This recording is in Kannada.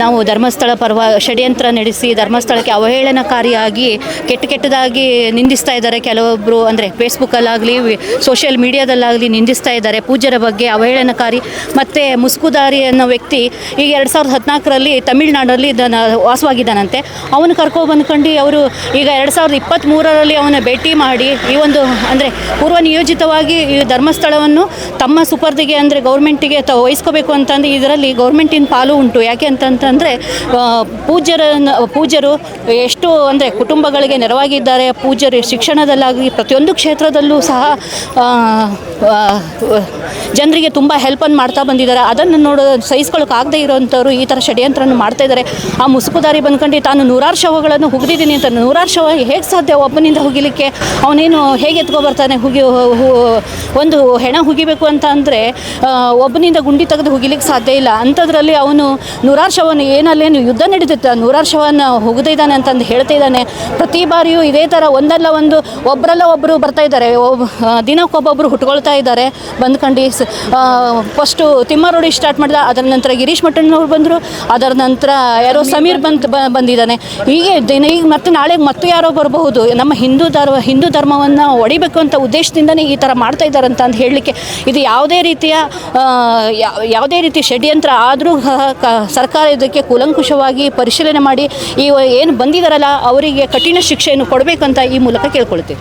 ನಾವು ಧರ್ಮಸ್ಥಳ ಪರ್ವ ಷಡ್ಯಂತ್ರ ನಡೆಸಿ ಧರ್ಮಸ್ಥಳಕ್ಕೆ ಅವಹೇಳನಕಾರಿಯಾಗಿ, ಕೆಟ್ಟ ಕೆಟ್ಟದಾಗಿ ನಿಂದಿಸ್ತಾ ಇದ್ದಾರೆ ಕೆಲವೊಬ್ಬರು ಅಂದರೆ ಫೇಸ್ಬುಕ್ಕಲ್ಲಾಗಲಿ ಸೋಷಿಯಲ್ ಮೀಡಿಯಾದಲ್ಲಾಗಲಿ ನಿಂದಿಸ್ತಾ ಇದ್ದಾರೆ ಪೂಜ್ಯರ ಬಗ್ಗೆ ಅವಹೇಳನಕಾರಿ. ಮತ್ತು ಮುಸ್ಕುದಾರಿ ಅನ್ನೋ ವ್ಯಕ್ತಿ ಈಗ ಎರಡು ಸಾವಿರದ ಹದಿನಾಲ್ಕರಲ್ಲಿ ತಮಿಳ್ನಾಡಲ್ಲಿ ಇದನ್ನು ವಾಸವಾಗಿದ್ದಾನಂತೆ. ಅವನು ಕರ್ಕೊಬಂದ್ಕೊಂಡು ಅವರು ಈಗ ಎರಡು ಸಾವಿರದ ಇಪ್ಪತ್ತ್ಮೂರರಲ್ಲಿ ಅವನ ಭೇಟಿ ಮಾಡಿ ಈ ಒಂದು, ಅಂದರೆ ಪೂರ್ವ ನಿಯೋಜಿತವಾಗಿ ಈ ಧರ್ಮಸ್ಥಳವನ್ನು ತಮ್ಮ ಸುಪರ್ದಿಗೆ, ಅಂದರೆ ಗೌರ್ಮೆಂಟಿಗೆ ತ, ವಹಿಸ್ಕೋಬೇಕು ಅಂತಂದು ಇದರಲ್ಲಿ ಗೌರ್ಮೆಂಟಿನ ಪಾಲು ಉಂಟು. ಯಾಕೆ ಅಂತಂತಂದರೆ ಪೂಜ್ಯರನ್ನು, ಪೂಜ್ಯರು ಎಷ್ಟು ಅಂದರೆ ಕುಟುಂಬಗಳಿಗೆ ನೆರವಾಗಿದ್ದಾರೆ, ಪೂಜ್ಯರು ಶಿಕ್ಷಣದಲ್ಲಾಗಿ ಪ್ರತಿಯೊಂದು ಕ್ಷೇತ್ರದಲ್ಲೂ ಸಹ ಜನರಿಗೆ ತುಂಬ ಹೆಲ್ಪನ್ನು ಮಾಡ್ತಾ ಬಂದಿದ್ದಾರೆ. ಅದನ್ನು ನೋಡೋ ಸಹಿಸ್ಕೊಳ್ಳೋಕ್ಕಾಗದೇ ಇರೋವಂಥವ್ರು ಈ ಥರ ಷಡ್ಯಂತ್ರವನ್ನು ಮಾಡ್ತಾ ಇದ್ದಾರೆ. ಆ ಮುಸುಕುದಾರಿ ಬಂದ್ಕೊಂಡು ತಾನು ನೂರಾರು ಶವಗಳನ್ನು ಹುಗಿದಿದ್ದೀನಿ ಅಂತ ನೂರಾರು ಶವ ಹೇಗೆ ಸಾಧ್ಯ? ಒಬ್ಬನಿಂದ ಹುಗಿಲಿಕ್ಕೆ ಅವನೇನು ಹೇಗೆ ಎತ್ಕೊಬರ್ತಾನೆ? ಹುಗಿ ಒಂದು ಹೆಣ ಹುಗಿಬೇಕು ಅಂತ ಅಂದರೆ ಒಬ್ಬನಿಂದ ಗುಂಡಿ ತೆಗೆದು ಹುಗಿಲಿಕ್ಕೆ ಸಾಧ್ಯ ಇಲ್ಲ. ಅಂಥದ್ರಲ್ಲಿ ಅವನು ನೂರಾರು ಶವನ ಏನಲ್ಲೇನು ಯುದ್ಧ ನಡೀತಿತ್ತು ನೂರಾರು ಶವನ ಹುಗಿದಿದ್ದಾನೆ ಅಂತಂದು ಹೇಳ್ತಾ ಇದ್ದಾನೆ. ಪ್ರತಿ ಬಾರಿಯೂ ಇದೇ ಥರ ಒಂದಲ್ಲ ಒಂದು ಒಬ್ಬರಲ್ಲ ಒಬ್ಬರು ಬರ್ತಾ ಇದ್ದಾರೆ. ಒಬ್ಬ ದಿನಕ್ಕೊಬ್ಬೊಬ್ಬರು ಹುಟ್ಕೊಳ್ತಾ ಇದ್ದಾರೆ. ಬಂದ್ಕೊಂಡು ಫಸ್ಟು ತಿಮ್ಮಾರೋಡಿ ಸ್ಟಾರ್ಟ್ ಮಾಡಿದ, ಅದರ ನಂತರ ಗಿರೀಶ್ ಮಠಣ್ಣವ್ರು ಬಂದರು, ಅದರ ನಂತರ ಯಾರೋ ಸಮೀರ್ ಬಂತ್ ಬಂದಿದ್ದಾನೆ. ಹೀಗೆ ದಿನ, ಈಗ ಮತ್ತೆ ನಾಳೆ ಮತ್ತೆ ಯಾರೋ ಬರಬಹುದು. ನಮ್ಮ ಹಿಂದೂ ಧರ್ಮ, ಹಿಂದೂ ಧರ್ಮವನ್ನು ಒಡಿಬೇಕು ಅಂತ ಉದ್ದೇಶದಿಂದನೇ ಈ ಥರ ಮಾಡ್ತಾ ಇದ್ದಾರೆ ಅಂತ ಅಂತ ಹೇಳಲಿಕ್ಕೆ ಇದು ಯಾವುದೇ ರೀತಿಯ ಯಾವುದೇ ರೀತಿ ಷಡ್ಯಂತ್ರ ಆದರೂ ಸರ್ಕಾರ ಇದಕ್ಕೆ ಕೂಲಂಕುಷವಾಗಿ ಪರಿಶೀಲನೆ ಮಾಡಿ ಈ ಏನು ಬಂದಿದ್ದಾರಲ್ಲ ಅವರಿಗೆ ಕಠಿಣ ಶಿಕ್ಷೆಯನ್ನು ಕೊಡಬೇಕಂತ ಈ ಮೂಲಕ ಕೇಳ್ಕೊಳ್ತೀವಿ.